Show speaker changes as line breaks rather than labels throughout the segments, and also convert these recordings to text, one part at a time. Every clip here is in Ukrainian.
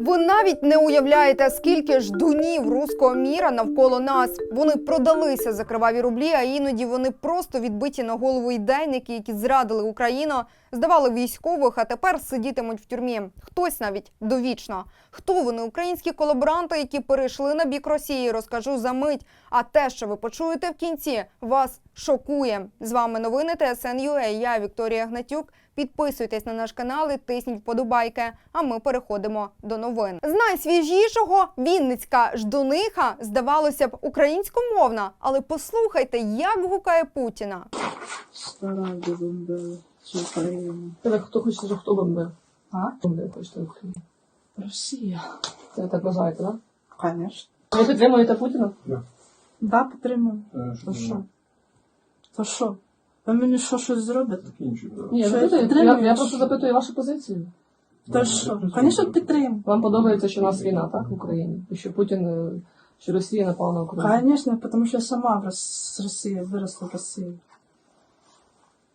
Ви навіть не уявляєте, скільки ждунів руського міра навколо нас. Вони продалися за криваві рублі, а іноді вони просто відбиті на голову ідейники, які зрадили Україну, здавали військових, а тепер сидітимуть в тюрмі. Хтось навіть довічно. Хто вони українські колаборанти, які перейшли на бік Росії, розкажу за мить. А те, що ви почуєте в кінці, вас шокує. З вами новини ТСН.UA. Я Вікторія Гнатюк. Підписуйтесь на наш канал і тисніть вподобайки. А ми переходимо до новин. З найсвіжішого Вінницька ждуниха здавалося б українськомовна, але послухайте, як гукає Путіна.
Стара бомбила.
Тебе хто хоче, що хто бомбив?
А?
Бомбив хочете в
Росія.
Це ви так вважаєте, так?
Конечно.
Ви підтримуєте Путіна?
Да, підтримую.
Е,
То що? То що? Ви мені що щось зробите?
Закінчуємо.
Ні, я, запитую, я,
підтримуєш?
я просто запитую вашу позицію.
То що? Звісно, підтримую.
Вам подобається, що у нас війна, так, в Україні? І що Путін, е, що Росія напала на Україну?
Конечно, потому що я сама в Рос- з Росії виросла в Росії.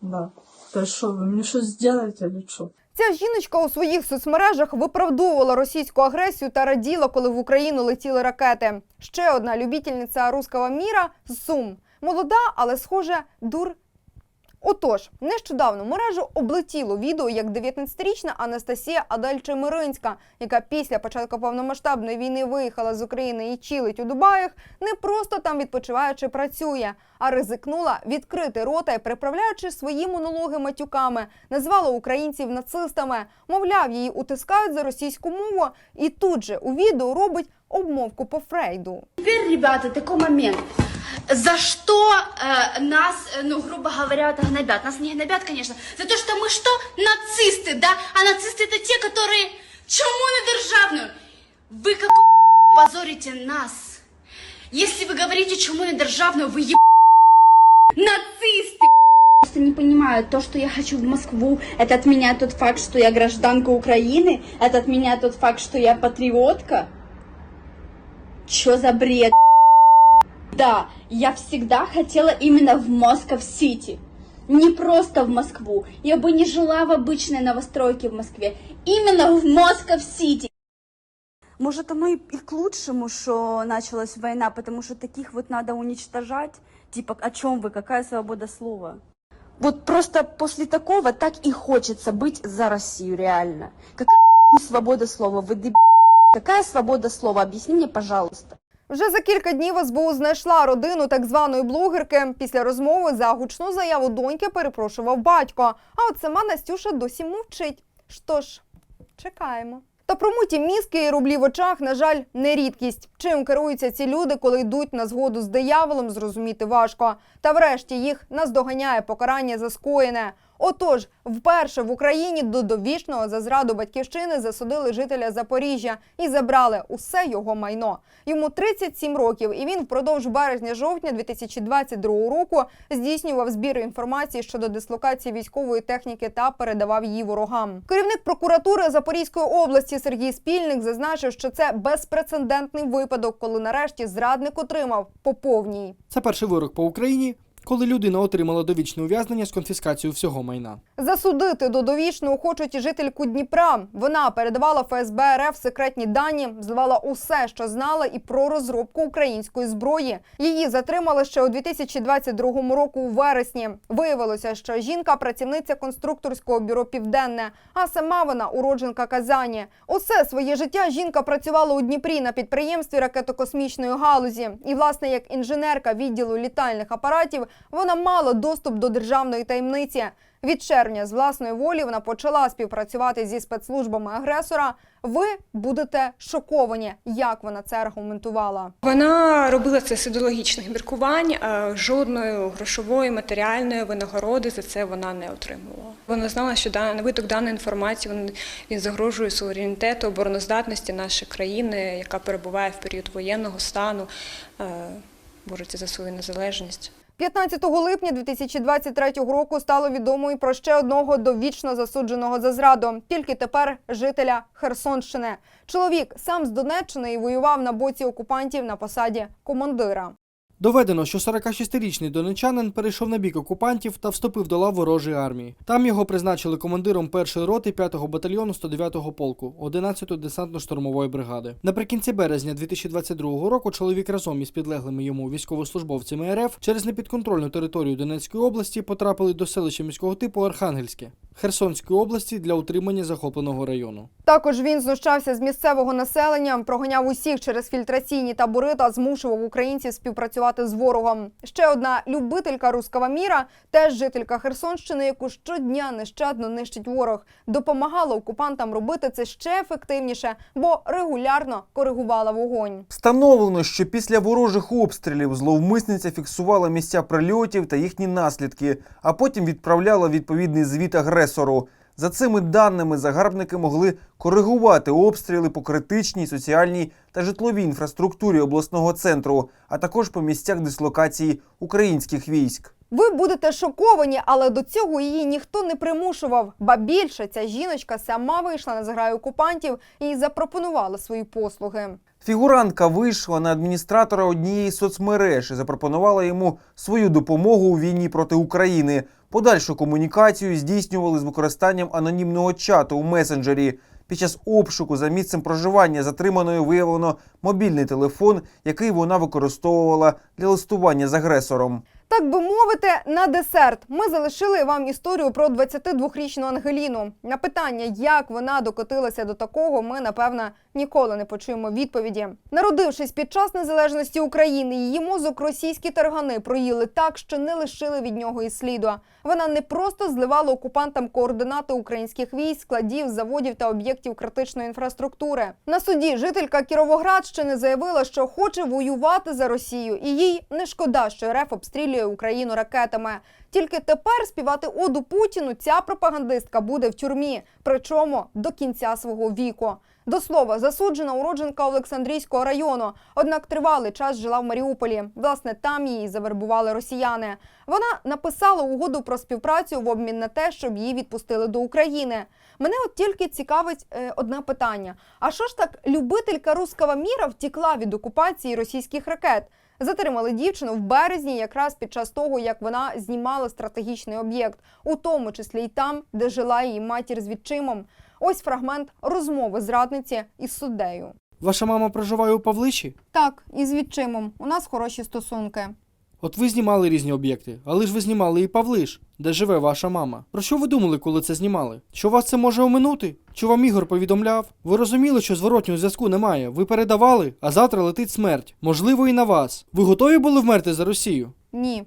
Да. То що, ви мені щось зробите, чи що?
Ця жіночка у своїх соцмережах виправдовувала російську агресію та раділа, коли в Україну летіли ракети. Ще одна любительниця руського міра з Сум. Молода, але схоже, дур. Отож, нещодавно мережу облетіло відео, як 19-річна Анастасія Адальчемиринська, яка після початку повномасштабної війни виїхала з України і чилить у Дубаях, не просто там відпочиває чи працює, а ризикнула відкрити рота приправляючи свої монологи матюками, назвала українців нацистами. Мовляв, її утискають за російську мову, і тут же у відео робить обмовку по Фрейду.
Теперь, ребята, такой момент. За что э, нас, э, ну, грубо говоря, гнобят? Нас не гнобят, конечно. За то, что мы что? Нацисты, да? А нацисты это те, которые чему на державную? Вы как позорите нас. Если вы говорите чему на державную, вы еб... Нацисты! Просто не понимаю, то, что я хочу в Москву, это отменяет тот факт, что я гражданка Украины, это отменяет тот факт, что я патриотка. Чё за бред? Да, я всегда хотела именно в Москов-Сити. Не просто в Москву. Я бы не жила в обычной новостройке в Москве. Именно в Москов-Сити.
Может, оно и, и к лучшему, что началась война, потому что таких вот надо уничтожать. Типа, о чем вы, какая свобода слова? Вот просто после такого так и хочется быть за Россию, реально. Какая свобода слова? Вы деб... Какая свобода слова? Объясни мне, пожалуйста.
Вже за кілька днів СБУ знайшла родину так званої блогерки. Після розмови за гучну заяву доньки перепрошував батько. А от сама Настюша досі мовчить. Що ж, чекаємо. Та промуті мізки і рублі в очах, на жаль, не рідкість. Чим керуються ці люди, коли йдуть на згоду з дияволом, зрозуміти важко. Та врешті їх наздоганяє покарання за скоєне. Отож, вперше в Україні до довічного за зраду батьківщини засудили жителя Запоріжжя і забрали усе його майно. Йому 37 років, і він впродовж березня-жовтня 2022 року здійснював збір інформації щодо дислокації військової техніки та передавав її ворогам. Керівник прокуратури Запорізької області Сергій Спільник зазначив, що це безпрецедентний випадок, коли нарешті зрадник отримав по повній.
Це перший вирок по Україні, коли людина отримала довічне ув'язнення з конфіскацією всього майна.
Засудити до довічного хочуть і жительку Дніпра. Вона передавала ФСБ РФ секретні дані, зливала усе, що знала, і про розробку української зброї. Її затримали ще у 2022 року у вересні. Виявилося, що жінка працівниця конструкторського бюро Південне, а сама вона уродженка Казані. Усе своє життя жінка працювала у Дніпрі на підприємстві ракетокосмічної галузі. І, власне, як інженерка відділу літальних апаратів, вона мала доступ до державної таємниці. Від червня з власної волі вона почала співпрацювати зі спецслужбами агресора. Ви будете шоковані, як вона це аргументувала.
Вона робила це з ідеологічних міркувань, жодної грошової матеріальної винагороди за це вона не отримувала. Вона знала, що виток даної інформації він, він загрожує суверенітету, обороноздатності нашої країни, яка перебуває в період воєнного стану, е, бореться за свою незалежність.
15 липня 2023 року стало відомо і про ще одного довічно засудженого за зраду. Тільки тепер жителя Херсонщини. Чоловік сам з Донеччини і воював на боці окупантів на посаді командира.
Доведено, що 46-річний донечанин перейшов на бік окупантів та вступив до лав ворожої армії. Там його призначили командиром першої роти 5-го батальйону 109-го полку 11-ї десантно-штурмової бригади. Наприкінці березня 2022 року чоловік разом із підлеглими йому військовослужбовцями РФ через непідконтрольну територію Донецької області потрапили до селища міського типу Архангельське Херсонської області для утримання захопленого району.
Також він знущався з місцевого населення, проганяв усіх через фільтраційні табори та змушував українців співпрацювати з ворогом. Ще одна любителька руского міра, теж жителька Херсонщини, яку щодня нещадно нищить ворог, допомагала окупантам робити це ще ефективніше, бо регулярно коригувала вогонь.
Встановлено, що після ворожих обстрілів зловмисниця фіксувала місця прильотів та їхні наслідки, а потім відправляла відповідний звіт агресору. За цими даними загарбники могли коригувати обстріли по критичній соціальній та житловій інфраструктурі обласного центру, а також по місцях дислокації українських військ.
Ви будете шоковані, але до цього її ніхто не примушував. Ба більше ця жіночка сама вийшла на заграю окупантів і запропонувала свої послуги.
Фігурантка вийшла на адміністратора однієї з соцмереж і запропонувала йому свою допомогу у війні проти України. Подальшу комунікацію здійснювали з використанням анонімного чату у месенджері. Під час обшуку за місцем проживання затриманою виявлено мобільний телефон, який вона використовувала для листування з агресором.
Так би мовити, на десерт ми залишили вам історію про 22-річну Ангеліну. На питання, як вона докотилася до такого, ми напевно ніколи не почуємо відповіді. Народившись під час незалежності України, її мозок російські таргани проїли так, що не лишили від нього і сліду. Вона не просто зливала окупантам координати українських військ, складів, заводів та об'єктів критичної інфраструктури. На суді жителька Кіровоградщини заявила, що хоче воювати за Росію, і їй не шкода, що РФ обстрілює Україну ракетами. Тільки тепер співати оду Путіну ця пропагандистка буде в тюрмі, причому до кінця свого віку. До слова, засуджена уродженка Олександрійського району, однак тривалий час жила в Маріуполі. Власне, там її завербували росіяни. Вона написала угоду про співпрацю в обмін на те, щоб її відпустили до України. Мене от тільки цікавить е, одне питання: а що ж так любителька руского міра втікла від окупації російських ракет? Затримали дівчину в березні, якраз під час того, як вона знімала стратегічний об'єкт, у тому числі й там, де жила її матір з відчимом. Ось фрагмент розмови зрадниці із суддею.
Ваша мама проживає у Павличі?
Так, із відчимом. У нас хороші стосунки.
От ви знімали різні об'єкти, але ж ви знімали і Павлиш, де живе ваша мама. Про що ви думали, коли це знімали? Що вас це може оминути? Чи вам Ігор повідомляв? Ви розуміли, що зворотнього зв'язку немає. Ви передавали, а завтра летить смерть. Можливо, і на вас. Ви готові були вмерти за Росію?
Ні.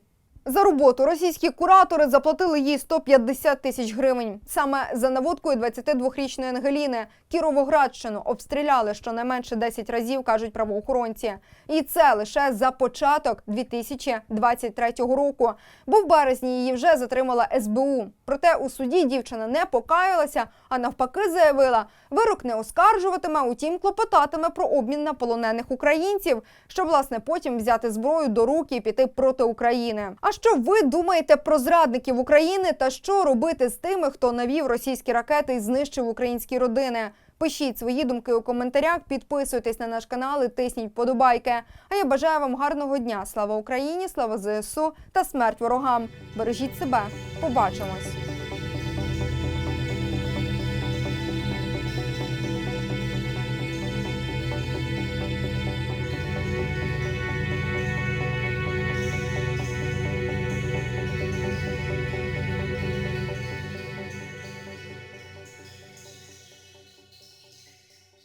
За роботу російські куратори заплатили їй 150 тисяч гривень. Саме за наводкою 22-річної Ангеліни Кіровоградщину обстріляли щонайменше 10 разів, кажуть правоохоронці. І це лише за початок 2023 року. Бо в березні її вже затримала СБУ. Проте у суді дівчина не покаялася, а навпаки заявила, вирок не оскаржуватиме, утім клопотатиме про обмін на полонених українців, щоб власне потім взяти зброю до рук і піти проти України. А що ви думаєте про зрадників України та що робити з тими, хто навів російські ракети і знищив українські родини? Пишіть свої думки у коментарях, підписуйтесь на наш канал і тисніть подобайки. А я бажаю вам гарного дня. Слава Україні, слава ЗСУ та смерть ворогам. Бережіть себе. Побачимось.